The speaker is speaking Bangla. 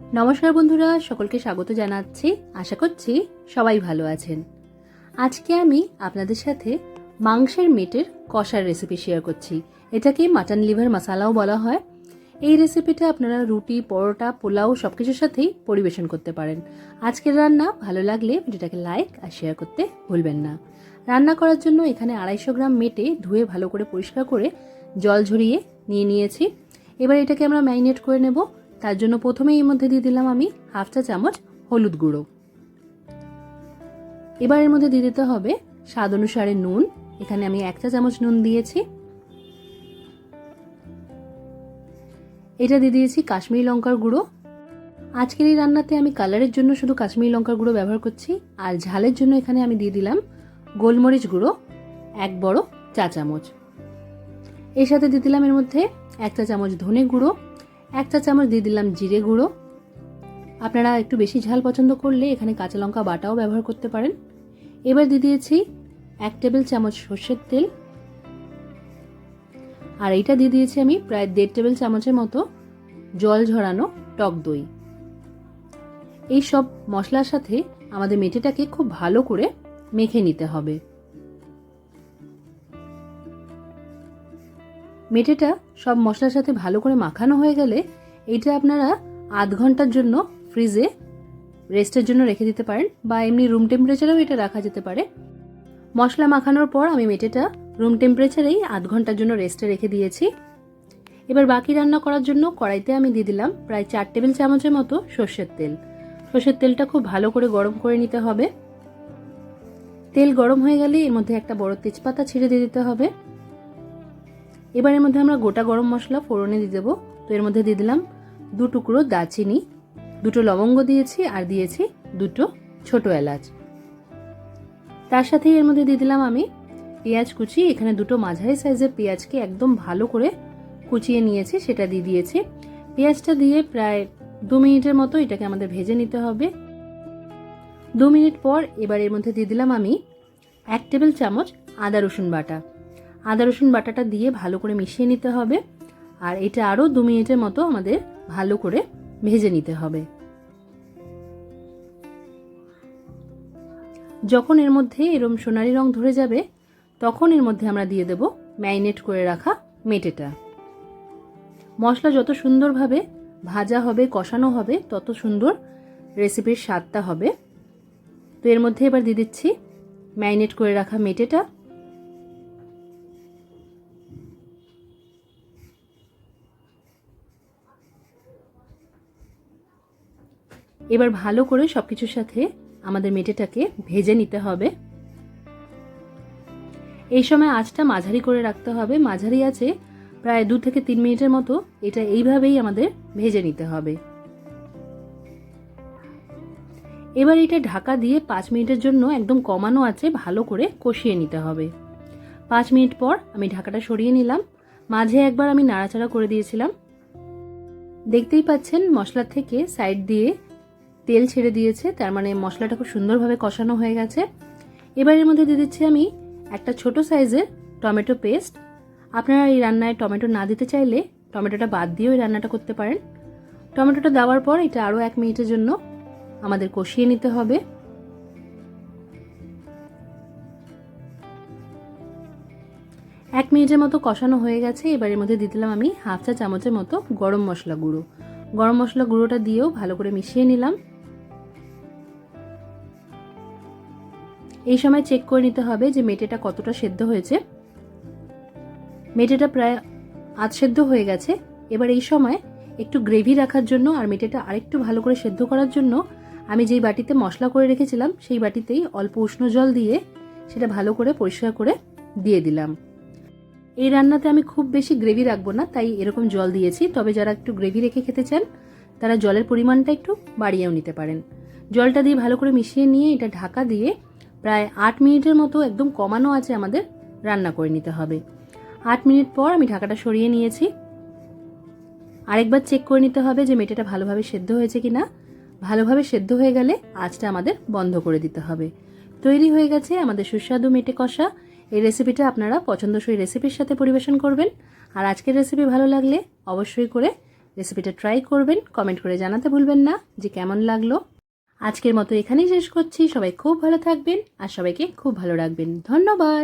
নমস্কার বন্ধুরা, সকলকে স্বাগত জানাচ্ছি। আশা করছি সবাই ভালো আছেন। আজকে আমি আপনাদের সাথে মাংসের মেটের কষার রেসিপি শেয়ার করছি। এটাকে মাটন লিভার মশালাও বলা হয়। এই রেসিপিটা আপনারা রুটি, পরোটা, পোলাও সব কিছুর সাথেই পরিবেশন করতে পারেন। আজকের রান্না ভালো লাগলে ভিডিওটাকে লাইক আর শেয়ার করতে ভুলবেন না। রান্না করার জন্য এখানে আড়াইশো গ্রাম মেটে ধুয়ে ভালো করে পরিষ্কার করে জল ঝরিয়ে নিয়ে নিয়েছি। এবার এটাকে আমরা ম্যারিনেট করে নেব। তার জন্য প্রথমেই এর মধ্যে দিয়ে দিলাম আমি হাফ চা চামচ হলুদ গুঁড়ো। এবার এর মধ্যে দিয়ে দিতে হবে স্বাদ অনুসারে নুন। এখানে আমি এক চা চামচ নুন দিয়েছি। এটা দিয়ে দিয়েছি কাশ্মীরি লঙ্কার গুঁড়ো। আজকের এই রান্নাতে আমি কালারের জন্য শুধু কাশ্মীরি লঙ্কার গুঁড়ো ব্যবহার করছি, আর ঝালের জন্য এখানে আমি দিয়ে দিলাম গোলমরিচ গুঁড়ো, এক বড় চা চামচ। এর সাথে দিয়ে দিলাম এর মধ্যে এক চা চামচ ধনে গুঁড়ো এক চা চামচ দিয়ে দিলাম জিরে গুঁড়ো। আপনারা একটু বেশি ঝাল পছন্দ করলে এখানে কাঁচা লঙ্কা বাটাও ব্যবহার করতে পারেন। এবার দিয়ে দিয়েছি এক টেবিল চামচ সর্ষের তেল। আর এইটা দিয়ে দিয়েছি আমি প্রায় দেড় টেবিল চামচের মতো জল ঝরানো টক দই। এই সব মশলার সাথে আমাদের মেটেটাকে খুব ভালো করে মেখে নিতে হবে। মেটেটা সব মশলার সাথে ভালো করে মাখানো হয়ে গেলে এটা আপনারা আধ ঘণ্টার জন্য ফ্রিজে রেস্টের জন্য রেখে দিতে পারেন বা এমনি রুম টেম্পারেচারেও এটা রাখা যেতে পারে। মশলা মাখানোর পর আমি মেটেটা রুম টেম্পারেচারেই আধ ঘণ্টার জন্য রেস্টে রেখে দিয়েছি। এবার বাকি রান্না করার জন্য কড়াইতে আমি দিয়ে দিলাম প্রায় চার টেবিল চামচের মতো সর্ষের তেল। সর্ষের তেলটা খুব ভালো করে গরম করে নিতে হবে। তেল গরম হয়ে গেলে এর মধ্যে একটা বড় তেজপাতা ছিঁড়ে দিয়ে দিতে হবে। এবার এর মধ্যে আমরা গোটা গরম মশলা ফোড়নে দিয়ে দেবো। তো এর মধ্যে দিয়ে দিলাম দু টুকরো দারচিনি, দুটো লবঙ্গ দিয়েছি আর দিয়েছি দুটো ছোট এলাচ। তার সাথেই এর মধ্যে দিয়ে দিলাম আমি পেঁয়াজ কুচি। এখানে দুটো মাঝারি সাইজের পেঁয়াজকে একদম ভালো করে কুচিয়ে নিয়েছি, সেটা দিয়ে দিয়েছি। পেঁয়াজটা দিয়ে প্রায় দু মিনিটের মতো এটাকে আমাদের ভেজে নিতে হবে। দু মিনিট পর এবার এর মধ্যে দিয়ে দিলাম আমি এক টেবিল চামচ আদা রসুন বাটা। আদা, রসুন বাটাটা দিয়ে ভালো করে মিশিয়ে নিতে হবে। আর এটা আরও দু মিনিটের মতো আমাদের ভালো করে ভেজে নিতে হবে। যখন এর মধ্যে এরম সোনালি রং ধরে যাবে, তখন এর মধ্যে আমরা দিয়ে দেব ম্যারিনেট করে রাখা মেটেটা। মশলা যত সুন্দরভাবে ভাজা হবে, কষানো হবে, তত সুন্দর রেসিপির স্বাদটা হবে। তো এর মধ্যে এবার দিয়ে দিচ্ছি ম্যারিনেট করে রাখা মেটেটা। এবার ভালো করে সব কিছুর সাথে আমাদের মেটেটাকে ভেজে নিতে হবে। এই সময় আঁচটা মাঝারি করে রাখতে হবে। মাঝারি আছে প্রায় দু থেকে তিন মিনিটের মতো এটা এইভাবেই আমাদের ভেজে নিতে হবে। এবার এটা ঢাকা দিয়ে পাঁচ মিনিটের জন্য একদম কমানো আছে, ভালো করে কষিয়ে নিতে হবে। পাঁচ মিনিট পর আমি ঢাকাটা সরিয়ে নিলাম। মাঝে একবার আমি নাড়াচাড়া করে দিয়েছিলাম। দেখতেই পাচ্ছেন মশলার থেকে সাইড দিয়ে তেল ছেড়ে দিয়েছে, তার মানে মশলাটা খুব সুন্দরভাবে কষানো হয়ে গেছে। এবার এর মধ্যে দিয়ে দিচ্ছি আমি একটা ছোট সাইজের টমেটো পেস্ট। আপনারা এই রান্নায় টমেটো না দিতে চাইলে টমেটোটা বাদ দিয়েও এই রান্নাটা করতে পারেন। টমেটোটা দেওয়ার পর এটা আরও এক মিনিটের জন্য আমাদের কষিয়ে নিতে হবে। এক মিনিটের মতো কষানো হয়ে গেছে। এবার এর মধ্যে দিয়ে দিলাম আমি হাফ চা চামচের মতো গরম মশলা গুঁড়ো। গরম মশলা গুঁড়োটা দিয়েও ভালো করে মিশিয়ে নিলাম। এই সময় চেক করে নিতে হবে যে মেটেটা কতটা সেদ্ধ হয়েছে। মেটেটা প্রায় আধ সেদ্ধ হয়ে গেছে। এবার এই সময় একটু গ্রেভি রাখার জন্য আর মেটেটা আরেকটু ভালো করে সেদ্ধ করার জন্য আমি যেই বাটিতে মশলা করে রেখেছিলাম, সেই বাটিতেই অল্প উষ্ণ জল দিয়ে সেটা ভালো করে পরিষ্কার করে দিয়ে দিলাম। এই রান্নাতে আমি খুব বেশি গ্রেভি রাখব না, তাই এরকম জল দিয়েছি। তবে যারা একটু গ্রেভি রেখে খেতে চান, তারা জলের পরিমাণটা একটু বাড়িয়েও নিতে পারেন। জলটা দিয়ে ভালো করে মিশিয়ে নিয়ে এটা ঢাকা দিয়ে প্রায় আট মিনিটের মতো একদম কমানো আছে আমাদের রান্না করে নিতে হবে। আট মিনিট পর আমি ঢাকাটা সরিয়ে নিয়েছি। আরেকবার চেক করে নিতে হবে যে মেটেটা ভালোভাবে সেদ্ধ হয়েছে কি না ভালোভাবে সেদ্ধ হয়ে গেলে আঁচটা আমাদের বন্ধ করে দিতে হবে। তৈরি হয়ে গেছে আমাদের সুস্বাদু মেটে কষা। এই রেসিপিটা আপনারা পছন্দসই রেসিপির সাথে পরিবেশন করবেন। আর আজকের রেসিপি ভালো লাগলে অবশ্যই করে রেসিপিটা ট্রাই করবেন। কমেন্ট করে জানাতে ভুলবেন না যে কেমন লাগল। আজকের মতো এখানেই শেষ করছি। সবাই খুব ভালো থাকবেন আর সবাইকে খুব ভালো রাখবেন। ধন্যবাদ।